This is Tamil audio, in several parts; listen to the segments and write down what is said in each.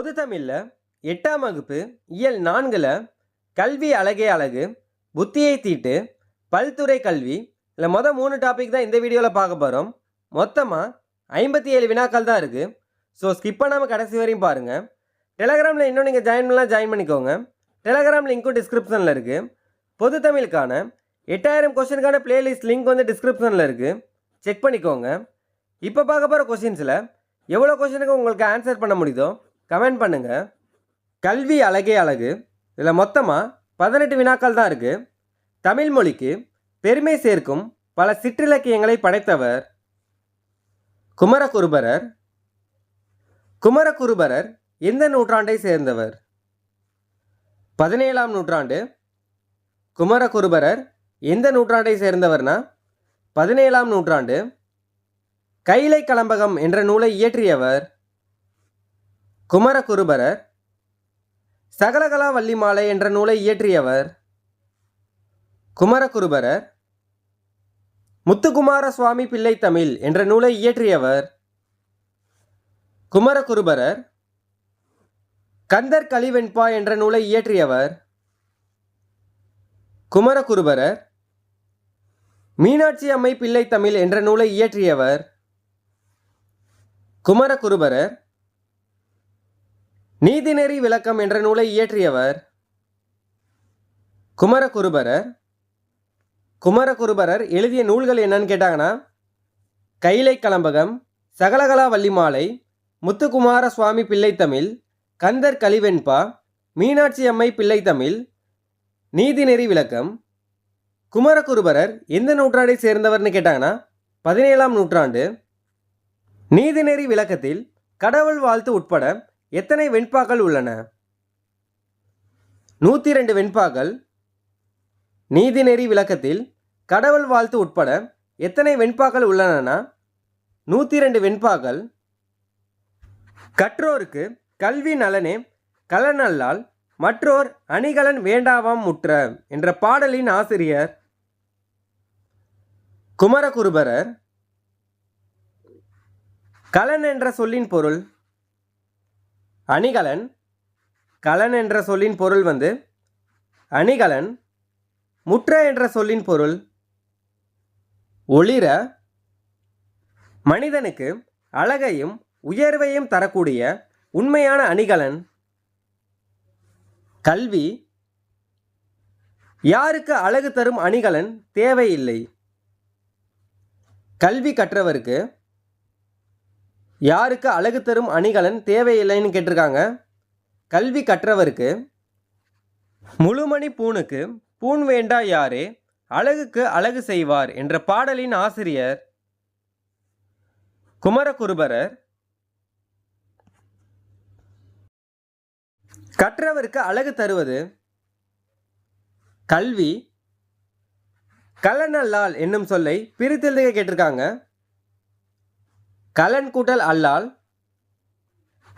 பொது தமிழில் எட்டாம் வகுப்பு இயல் நான்கில் கல்வி அழகே அழகு புத்தியை தீட்டு பல்துறை கல்வி. இல்லை மொதல் மூணு டாபிக் தான் இந்த வீடியோவில் பார்க்க போகிறோம் மொத்தமாக ஐம்பத்தி ஏழு வினாக்கள் தான் இருக்குது ஸோ ஸ்கிப் பண்ணாமல் கடைசி வரையும் பாருங்கள் டெலகிராமில் இன்னும் நீங்கள் ஜாயின் பண்ணலாம் ஜாயின் பண்ணிக்கோங்க. டெலகிராம் லிங்க்கும் டிஸ்கிரிப்ஷனில் இருக்குது பொது தமிழுக்கான எட்டாயிரம் கொஸ்டினுக்கான பிளேலிஸ்ட் லிங்க் வந்து டிஸ்கிரிப்ஷனில் இருக்குது செக் பண்ணிக்கோங்க. இப்போ பார்க்க போகிற கொஷின்ஸில் எவ்வளோ கொஷினுக்கு உங்களுக்கு ஆன்சர் பண்ண முடியுதோ கமெண்ட் பண்ணுங்கள் கல்வி அழகே அழகு. இதில் மொத்தமாக பதினெட்டு வினாக்கள் தான் இருக்குது தமிழ் மொழிக்கு பெருமை சேர்க்கும் பல சிற்றிலக்கியங்களை படைத்தவர் குமரகுருபரர். குமரகுருபரர் எந்த நூற்றாண்டை சேர்ந்தவர்? பதினேழாம் நூற்றாண்டு. குமரகுருபரர் எந்த நூற்றாண்டை சேர்ந்தவர்னா? பதினேழாம் நூற்றாண்டு. கைலை கலம்பகம் என்ற நூலை இயற்றியவர் குமரகுருபரர் சகலகலா வள்ளிமாலை என்ற நூலை இயற்றியவர் குமரகுருபரர் முத்துக்குமார சுவாமி பிள்ளை தமிழ் என்ற நூலை இயற்றியவர் குமரகுருபரர் கந்தர் கலிவெண்பா என்ற நூலை இயற்றியவர் குமரகுருபரர் மீனாட்சி அம்மை பிள்ளை தமிழ் என்ற நூலை இயற்றியவர் குமரகுருபரர் நீதிநெறி விளக்கம் என்ற நூலை இயற்றியவர் குமரகுருபரர். குமரகுருபரர் எழுதிய நூல்கள் என்னன்னு கேட்டாங்கன்னா கைலை கலம்பகம் சகலகலா வள்ளிமாலை முத்துக்குமார சுவாமி பிள்ளைத்தமிழ் கந்தர் கலிவெண்பா மீனாட்சி அம்மை பிள்ளைத்தமிழ் நீதிநெறி விளக்கம். குமரகுருபரர் எந்த நூற்றாண்டை சேர்ந்தவர்னு கேட்டாங்கன்னா பதினேழாம் நூற்றாண்டு. நீதிநெறி விளக்கத்தில் கடவுள் வாழ்த்து உட்பட எத்தனை வெண்பாக்கள் உள்ளன? நூற்றி ரெண்டு வெண்பாக்கள் நீதிநெறி விளக்கத்தில் கடவுள் வாழ்த்து உட்பட எத்தனை வெண்பாக்கள் உள்ளனனா? நூற்றி ரெண்டு வெண்பாக்கள். கற்றோருக்கு கல்வி நலனே கலனல்லால் மற்றோர் அணிகலன் வேண்டாவாம் முற்ற என்ற பாடலின் ஆசிரியர் குமரகுருபரர். கலன் என்ற சொல்லின் பொருள் அணிகலன் கலன் என்ற சொல்லின் பொருள் வந்து அணிகலன் முற்ற என்ற சொல்லின் பொருள் ஒளிர மனிதனுக்கு அழகையும் உயர்வையும் தரக்கூடிய உண்மையான அணிகலன் கல்வி யாருக்கு அழகு தரும் அணிகலன் தேவையில்லை. கல்வி கற்றவருக்கு யாருக்கு அழகு தரும் அணிகலன் தேவையில்லைன்னு கேட்டிருக்காங்க. கல்வி கற்றவருக்கு முழுமணி பூணுக்கு பூண் வேண்டா யாரே அழகுக்கு அழகு செய்வார் என்ற பாடலின் ஆசிரியர் குமரகுருபரர் கற்றவருக்கு அழகு தருவது கல்வி கலனல்லால் என்னும் சொல்லை பிரித்தெழுதுக கேட்டிருக்காங்க. கலன் கூட்டல் அல்லால்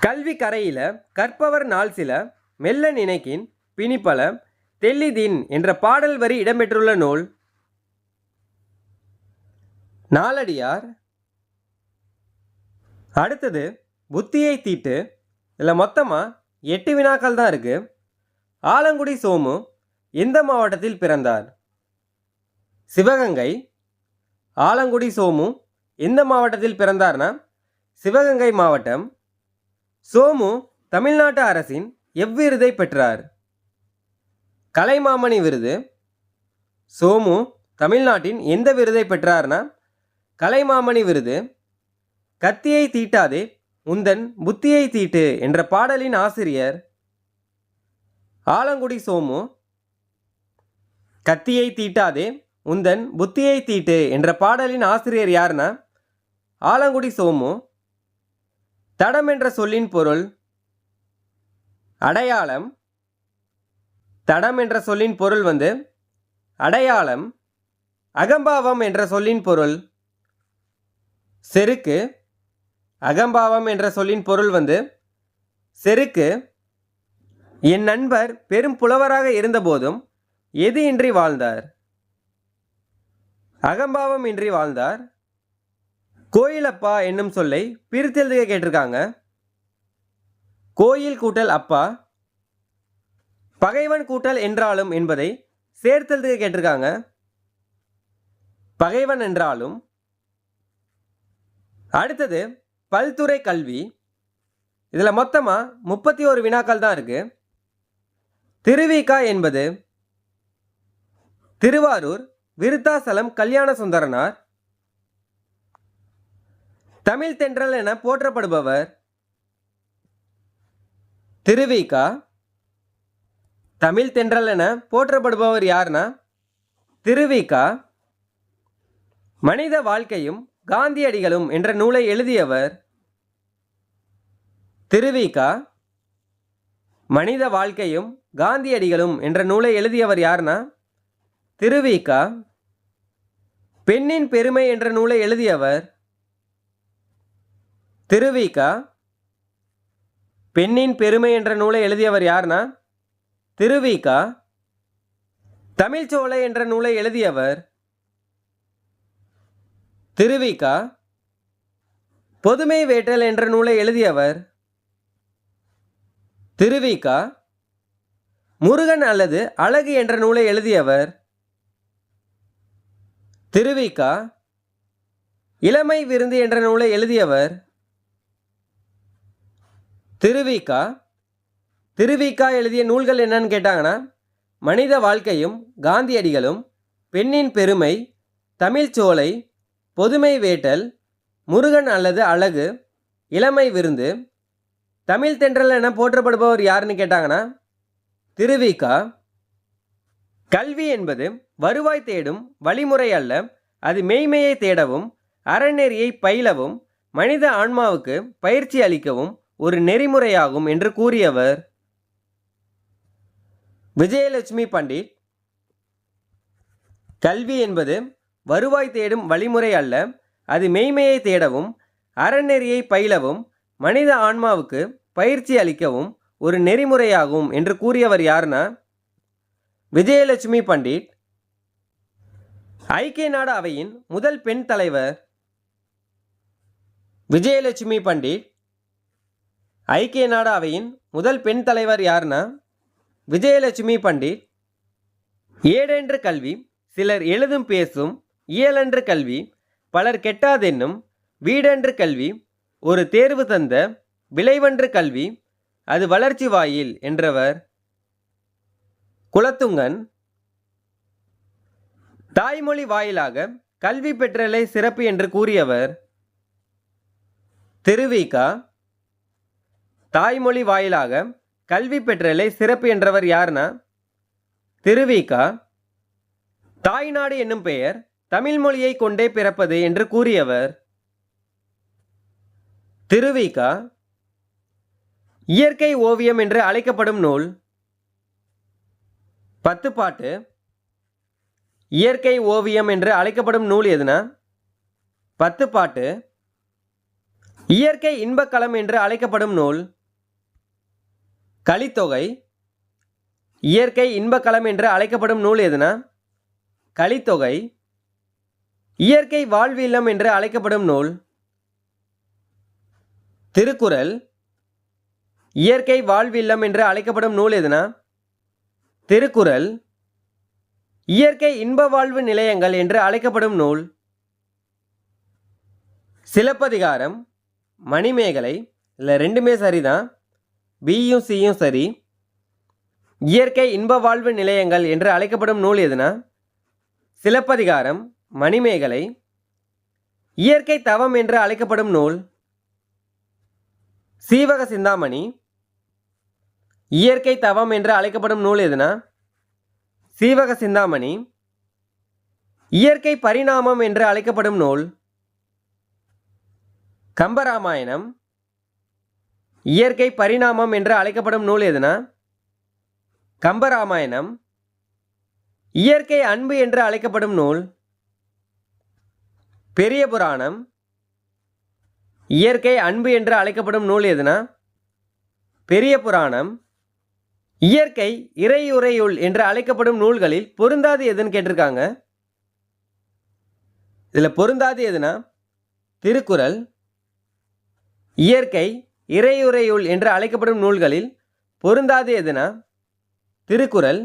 கல்வி கரையில கற்பவர் நாள் சில மெல்ல நினைக்கின் பிணிப்பல தெல்லிதின் என்ற பாடல் வரி இடம்பெற்றுள்ள நூல். நாலடியார் அடுத்தது புத்தியை தீட்டு. இதில் மொத்தமாக எட்டு வினாக்கள் தான் இருக்குது ஆலங்குடி சோமு எந்த மாவட்டத்தில் பிறந்தார்? சிவகங்கை. ஆலங்குடி சோமு எந்த மாவட்டத்தில் பிறந்தார்னா? சிவகங்கை மாவட்டம். சோமு தமிழ்நாட்டு அரசின் எவ்விருதை பெற்றார்? கலைமாமணி விருது. சோமு தமிழ்நாட்டின் எந்த விருதை பெற்றார்னா? கலைமாமணி விருது. கத்தியை தீட்டாதே உந்தன் புத்தியை தீட்டு என்ற பாடலின் ஆசிரியர். ஆலங்குடி சோமு. கத்தியை தீட்டாதே உந்தன் புத்தியை தீட்டு என்ற பாடலின் ஆசிரியர் யாருன்னா? ஆலங்குடி சோமு. தடம் என்ற சொல்லின் பொருள் அடையாளம். தடம் என்ற சொல்லின் பொருள் வந்து அடையாளம். அகம்பாவம் என்ற சொல்லின் பொருள் செருக்கு. அகம்பாவம் என்ற சொல்லின் பொருள் வந்து செருக்கு. என் நண்பர் பெரும் புலவராக இருந்தபோதும் எது இன்றி வாழ்ந்தார். அகம்பாவம் இன்றி வாழ்ந்தார். கோயிலப்பா என்னும் சொல்லை பிரித்தெழுதுக கேட்டிருக்காங்க. கோயில் கூட்டல் அப்பா பகைவன் கூட்டல் என்றாலும் என்பதை சேர்த்தெழுதுக கேட்டிருக்காங்க. பகைவன் என்றாலும். அடுத்தது பல்துறை கல்வி. இதில் மொத்தமாக முப்பத்தி ஒரு வினாக்கள் தான் இருக்குது திருவிகா என்பது திருவாரூர் விருத்தாசலம் கல்யாண சுந்தரனார். தமிழ் தென்றல் என போற்றப்படுபவர் திருவிகா. தமிழ் தென்றல் என போற்றப்படுபவர் யார்னா திருவிகா. மனித வாழ்க்கையும் காந்தியடிகளும் என்ற நூலை எழுதியவர் திருவிகா. மனித வாழ்க்கையும் காந்தியடிகளும் என்ற நூலை எழுதியவர் யார்னா திருவிகா பெண்ணின் பெருமை என்ற நூலை எழுதியவர் திருவிகா பெண்ணின் பெருமை என்ற நூலை எழுதியவர் யார்னா? திருவிகா தமிழ்ச்சோலை என்ற நூலை எழுதியவர் திருவிகா பொதுமை வேட்டல் என்ற நூலை எழுதியவர் திருவிகா முருகன் அல்லது அழகு என்ற நூலை எழுதியவர் திருவிகா இளமை விருந்து என்ற நூலை எழுதியவர் திருவிகா திருவிகா எழுதிய நூல்கள் என்னன்னு கேட்டாங்கன்னா மனித வாழ்க்கையும் காந்தியடிகளும் பெண்ணின் பெருமை தமிழ்ச்சோலை பொதுமை வேட்டல் முருகன் அல்லது அழகு இளமை விருந்து தமிழ் தென்றல் என போற்றப்படுபவர் யாருன்னு கேட்டாங்கன்னா திருவிகா கல்வி என்பது வருவாய் தேடும் வழிமுறை அல்ல. அது மெய்மையை தேடவும் அறநெறியை பயிலவும் மனித ஆன்மாவுக்கு பயிற்சி அளிக்கவும் ஒரு நெறிமுறையாகும் என்று கூறியவர். விஜயலட்சுமி பண்டிட். கல்வி என்பது வருவாய் தேடும் வழிமுறை அல்ல. அது மெய்மையை தேடவும் அறநெறியை பயிலவும் மனித ஆன்மாவுக்கு பயிற்சி அளிக்கவும் ஒரு நெறிமுறையாகும் என்று கூறியவர் யாருன்னா விஜயலட்சுமி பண்டிட் ஐக்கிய நாடு அவையின் முதல் பெண் தலைவர் விஜயலட்சுமி பண்டிட் ஐக்கிய நாடு அவையின் முதல் பெண் தலைவர் யாருன்னா விஜயலட்சுமி பண்டிட். ஏடென்று கல்வி சிலர் எழுதும் பேசும் இயலென்று கல்வி பலர் கெட்டாதென்னும் வீடென்று கல்வி ஒரு தேர்வு தந்த விளைவென்று கல்வி அது வளர்ச்சி வாயில் என்றவர். குலத்துங்கன் தாய்மொழி வாயிலாக கல்வி பெற்றலை சிறப்பு என்று கூறியவர் திருவிகா. தாய்மொழி வாயிலாக கல்வி பெற்றலை சிறப்பு என்றவர் யார்னா? திருவிகா. தாய்நாடு என்னும் பெயர் தமிழ் மொழியை கொண்டே பிறப்பது என்று கூறியவர் திருவிகா. இயற்கை ஓவியம் என்று அழைக்கப்படும் நூல் பத்து பாட்டு. இயற்கை ஓவியம் என்று அழைக்கப்படும் நூல் எதுனா? பத்து பாட்டு. இயற்கை இன்பக்களம் என்று அழைக்கப்படும் நூல். கலித்தொகை. இயற்கை இன்பக்களம் என்று அழைக்கப்படும் நூல் எதுனா? கலித்தொகை. இயற்கை வாழ்வில்லம் என்று அழைக்கப்படும் நூல். திருக்குறள். இயற்கை வாழ்வில்லம் என்று அழைக்கப்படும் நூல் எதுனா? திருக்குறள் இயற்கை இன்ப வாழ்வு நிலையங்கள் என்று அழைக்கப்படும் நூல். சிலப்பதிகாரம் மணிமேகலை இல்லை ரெண்டுமே சரிதான். பியும் சியும் சரி. இயற்கை இன்ப வாழ்வு நிலையங்கள் என்று அழைக்கப்படும் நூல் எதுனா? சிலப்பதிகாரம் மணிமேகலை இயற்கை தவம் என்று அழைக்கப்படும் நூல். சீவக சிந்தாமணி இயற்கை தவம் என்று அழைக்கப்படும் நூல் எதுனா? சீவக சிந்தாமணி. இயற்கை பரிணாமம் என்று அழைக்கப்படும் நூல். கம்பராமாயணம். இயற்கை பரிணாமம் என்று அழைக்கப்படும் நூல் எதுனா? கம்பராமாயணம். இயற்கை அன்பு என்று அழைக்கப்படும் நூல். பெரிய புராணம். இயற்கை அன்பு என்று அழைக்கப்படும் நூல் எதுனா? பெரிய புராணம். இயற்கை இறையுறையுள் என்று அழைக்கப்படும் நூல்களில் பொருந்தாது எதுன்னு கேட்டிருக்காங்க. இதில் பொருந்தாது எதுனா? திருக்குறள் இயற்கை இறையுறையுள் என்று அழைக்கப்படும் நூல்களில் பொருந்தாது எதுனா? திருக்குறள்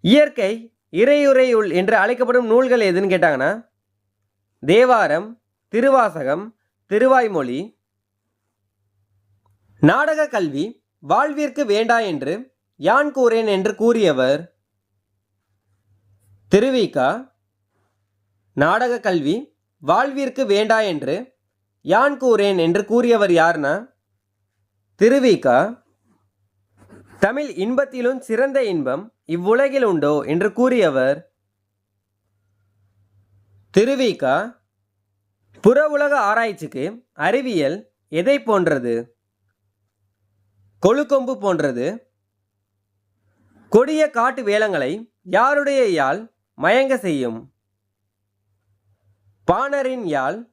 இயற்கை இறையுறையுள் என்று அழைக்கப்படும் நூல்கள் எதுன்னு கேட்டாங்கன்னா? தேவாரம் திருவாசகம் திருவாய்மொழி நாடக கல்வி வாழ்விற்கு வேண்டா என்று யான் கூறேன் என்று கூறியவர் திருவிகா நாடக கல்வி வாழ்விற்கு வேண்டா என்று யான் கூறேன் என்று கூறியவர் யார்னா? திருவிகா தமிழ் இன்பத்திலும் சிறந்த இன்பம் இவ்வுலகில் உண்டோ என்று கூறியவர் திருவிகா புற உலக ஆராய்ச்சிக்கு அறிவியல் எதை போன்றது? கொழுக்கொம்பு போன்றது. கொடிய காட்டு வேலங்களை யாருடைய யாழ் மயங்க செய்யும்? பாணரின் யாழ்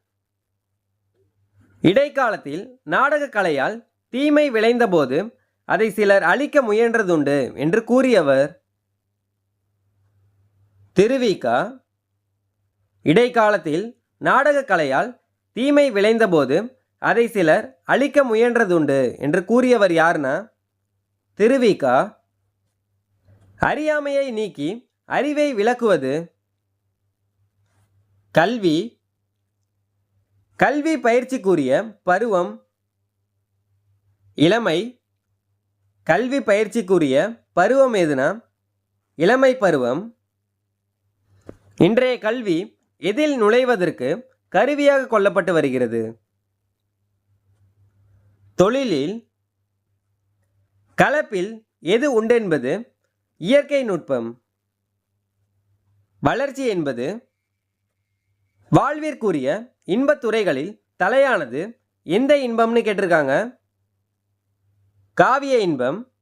இடைக்காலத்தில் நாடக கலையால் தீமை விளைந்தபோது அதை சிலர் அழிக்க முயன்றதுண்டு என்று கூறியவர். திருவிகா இடைக்காலத்தில் நாடக கலையால் தீமை விளைந்தபோது அதை சிலர் அழிக்க முயன்றதுண்டு என்று கூறியவர் யாருன்னா திருவிகா. அறியாமையை நீக்கி அறிவை விளக்குவது. கல்வி. கல்வி பயிற்சிக்குரிய பருவம். இளமை. கல்வி பயிற்சிக்குரிய பருவம் எதுனா இளமை பருவம். இன்றைய கல்வி எதில் நுழைவதற்கு கருவியாக கொள்ளப்பட்டு வருகிறது? தொழிலில் கலப்பில் எது உண்டென்பது இயற்கை நுட்பம் வளர்ச்சி என்பது வாழ்விற்குரிய இன்பத்துறைகளில் தலையானது. எந்த இன்பம்னு கேட்டிருக்காங்க? காவிய இன்பம்